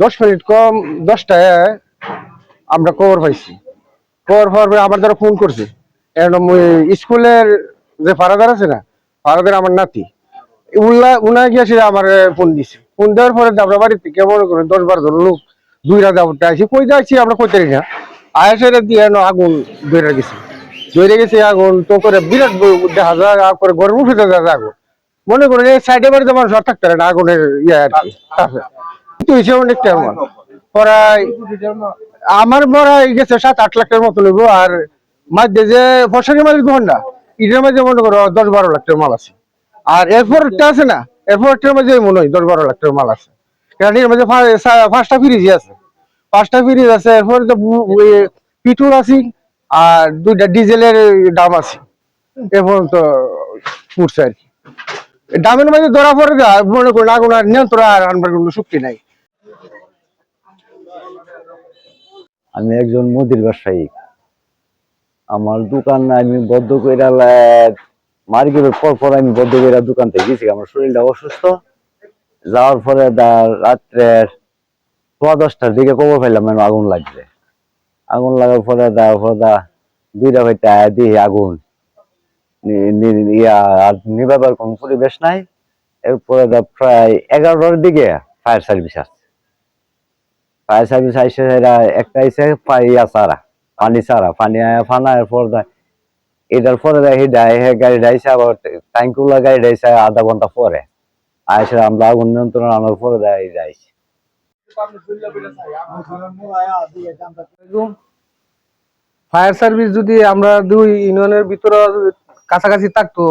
দশ মিনিট কম, দশটায় আমরা খবর পাইছি। খবর পাওয়ার পরে আবার তারা ফোন করছে। স্কুলের যে ফারাদার আছে না, ফারাদার আমার নাতি। উল্লা উনা গিয়েছে আমার ফোন দিছে। ফোন দেওয়ার পরে আমরা বাড়িতে কেমন করে দশ বারো জন লোক দুই রাত আবার আসি কই যাচ্ছি আমরা কইতে না। আয়াসের দিয়ে আগুন ধরে গেছে। ধরে গেছে আগুন, তো করে বিরাট দেখা যায় করে উঠে দেখা যায় আগুন। মনে করেন এই সাইডে বাড়িতে মানুষ আর থাকতে পারে না, আগুনের ইয়ে কি কিন্তু হিসেবে অনেকটা আমার প্রায় আমার মরাই গেছে সাত, আট লাখ টাকার মতো নেব আর মাঝে যে ফসলের মালিক ঘণ্টা এটার মাঝে মনে করো দশ বারো লাখ মাল আছে। আর এরপরটা আছে না, এরপরটার মাঝে মনে হয় দশ বারো লাখ মাল আছে। কারণ এর মাঝে পাঁচটা ফ্রিজ আছে। পাঁচটা ফ্রিজ আছে, এরপরে তো পিটুর আছে, আর দুইটা ডিজেলের দাম আছে। এরপর তো ফুটছে আর কি। দামের মাঝে ধরা পড়ে মনে করেন আগুন আর নিয়ন্ত্রণ আর আনবার কোনো শক্তি নাই। আমি একজন মুদির ব্যবসায়ী। আমার দোকান আমি বদ্ধ কইরা মার্কেটের পর পর আমি বদ্ধ কইরা দোকান থেকে গেছি। আমার শরীরটা অসুস্থ। যাওয়ার পরে রাত্রের সোয়া দশটার দিকে পাইলাম আমি আগুন লাগছে। আগুন লাগার পরে দা দুইটা ভাইটা দিই আগুন। ইয়া আর নিবাবার কোনো পরিবেশ নাই। এরপরে দা প্রায় এগারোটার দিকে ফায়ার সার্ভিস আসছে। ফায়ার সার্ভিস আইসে একটা আইসে ইয়া সারা পানি সারা পানি আয়া ফানা এরপর এটার পরে হে গাড়ি আবার গাড়ি ডাইছে আধা ঘণ্টা পরে। আইসে আমরা আগুন নিয়ন্ত্রণ আনার পরে দেয় যাইছে ফায়ার সার্ভিস যদি আমরা দুই ইউনিয়নের ভিতরে কাছাকাছি থাকতো,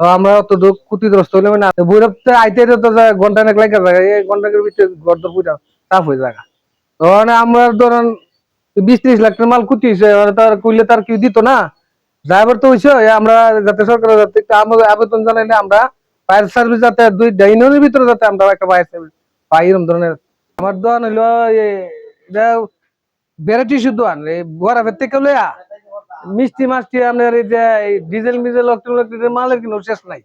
তো আমরা দুঃখ ক্ষতিগ্রস্ত হইলাম না। বৈরবতে আইতে তো ঘণ্টা নেক লাগে এই ঘণ্টার ভিতরে গর্দ পুরা সাফ হয়ে যায়। তখন আমরা ধরেন বিশ ত্রিশ লাখ টাকার মাল ক্ষতি হয়েছে তার কইলে তার কেউ দিত না। ড্রাইভার তো হয়েছে আমরা যাতে সরকার যাতে আমাদের আবেদন জানাইলে আমরা ফায়ার সার্ভিস যাতে দুই ইউনিয়নের ভিতরে যাতে আমরা একটা ফায়ার সার্ভিস পাই এরকম ধরনের। আমার দোকান হইল এটা ভ্যারাইটি শুধু আন এই বড়া ভেতে কেউ লয়া মিষ্টি মাছটি আপনার এই যে ডিজেল মিজেল মালের কিন্তু শেষ নাই।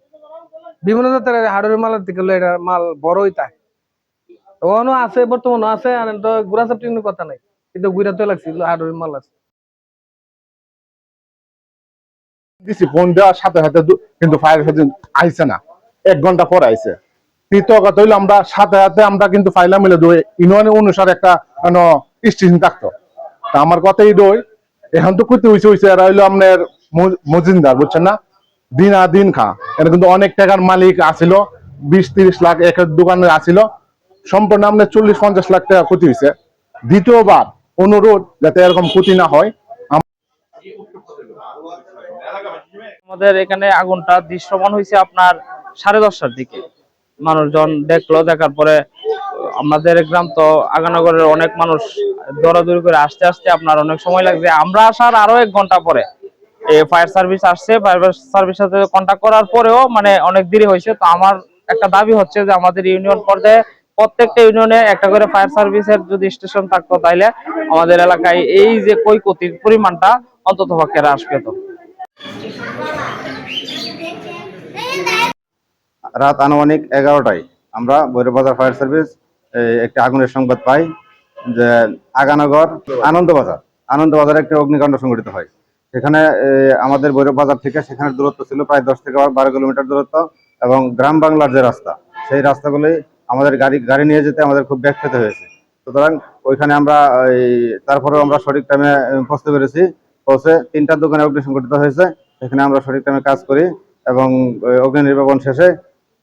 বিভিন্ন জাতের হার্ডওয়্যার মালের থেকে এটা মাল বড়ই তাই ওখানেও আছে বর্তমানে আছে, আর তো গুড়া চাপটি কথা নাই। কিন্তু গুড়া তো লাগছে হার্ডওয়্যার মাল আছে। দিছি ফোন দেওয়ার সাথে সাথে কিন্তু ফায়ার সার্ভিস আইছে না। এক ঘণ্টা পর আইছে। তৃতীয় কথা হইল আমরা সাথে সাথে আমরা কিন্তু ফাইলাম মিলে দুই ইউনিয়ন অনুসারে একটা স্টেশন থাকতো। তা আমার কথাই দই, এখন তো ক্ষতি হয়েছে হয়েছে এরা হইল আপনার মু- মজুমদার, বুঝছেন না? দিন আর দিন খা। এটা কিন্তু অনেক টাকার মালিক আছিল বিশ তিরিশ লাখ এক দোকানে আছিল সম্পূর্ণ আপনার চল্লিশ, পঞ্চাশ লাখ টাকা ক্ষতি হয়েছে। দ্বিতীয়বার অনুরোধ যাতে এরকম ক্ষতি না হয়। আমাদের এখানে আগুনটা দৃশ্যমান হয়েছে আপনার সাড়ে দশটার দিকে। মানুষজন দেখল, দেখার পরে আমাদের গ্রাম তো আগানগরের অনেক মানুষ দৌড়াদৌড়ি করে আসতে আসতে আপনার অনেক সময় লাগছে। আমরা আসার আরও এক ঘণ্টা পরে। ফায়ার সার্ভিস আসছে, ফায়ার সার্ভিস সাথে কন্ট্যাক্ট করার পরেও মানে অনেক দেরি হয়েছে। তো আমার একটা দাবি হচ্ছে যে আমাদের ইউনিয়ন পর্যায়ে প্রত্যেকটা ইউনিয়নে একটা করে ফায়ার সার্ভিসের যদি স্টেশন থাকতো তাইলে আমাদের এলাকায় এই যে ক্ষয়ক্ষতির পরিমাণটা অন্তত পক্ষে হ্রাস পেত। রাত আনুমানিক এগারোটায় আমরা ভৈরববাজার ফায়ার সার্ভিস একটি আগুনের সংবাদ পাই যে আগানগর আনন্দবাজার, আনন্দবাজারে একটি অগ্নিকাণ্ড সংঘটিত হয়। সেখানে আমাদের ভৈরববাজার থেকে সেখানে দূরত্ব ছিল প্রায় দশ থেকে বারো কিলোমিটার দূরত্ব এবং গ্রাম বাংলার যে রাস্তা, সেই রাস্তাগুলি আমাদের গাড়ি গাড়ি নিয়ে যেতে আমাদের খুব ব্যাগ খেতে হয়েছে। সুতরাং ওইখানে আমরা, এই, তারপরেও আমরা সঠিক টাইমে পৌঁছতে পেরেছি। পৌঁছে তিনটা দোকানে অগ্নি সংঘটিত হয়েছে। সেখানে আমরা সঠিক টাইমে কাজ করি এবং অগ্নি নির্বাপন শেষে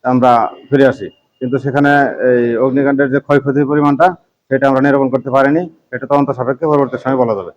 আমরা ফিরে আসি। কিন্তু সেখানে, এই, অগ্নিকাণ্ডের যে ক্ষয়ক্ষতির পরিমাণটা, সেটা আমরা নিরূপণ করতে পারিনি। এটা তদন্ত সাপেক্ষে পরবর্তী সময় বলা যাবে।